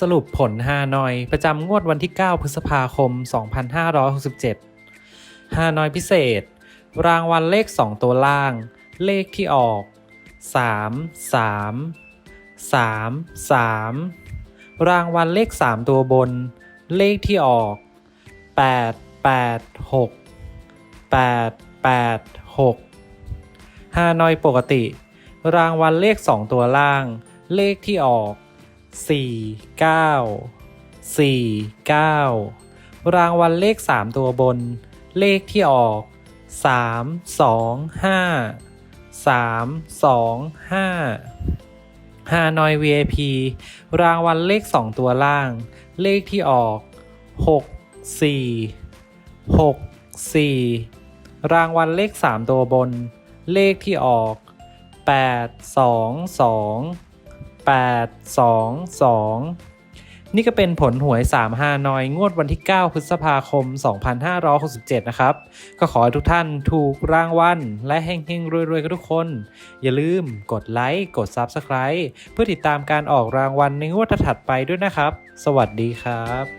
สรุปผลฮานอยประจำงวดวันที่ 9 พฤษภาคม 2567 ฮานอยพิเศษ รางวัลเลข 2 ตัวล่าง เลขที่ออก 3 3 3 3 รางวัลเลข 3 ตัวบน เลขที่ออก 8 8 6 8 8 6 ฮานอยปกติ รางวัลเลข 2 ตัวล่าง เลขที่ออก 4 9 4 9รางวัลเลข3ตัวบน เลขที่ออก3 2 5 3 2 5ฮานอย VIP รางวัลเลข2ตัวล่าง เลขที่ออก6 4 6 4รางวัลเลข3ตัวบน เลขที่ออก8 2 2 8 2 2นี่ก็เป็นผลหวย3ฮานอยงวดวันที่ 9 พฤษภาคม 2567 นะครับ ก็ขอให้ทุกท่านถูกรางวัลและเฮงๆ รวยๆ กันทุกคน อย่าลืมกดไลค์ กด Subscribe เพื่อติดตามการออกรางวัลในงวดถัดไปด้วยนะครับ สวัสดีครับ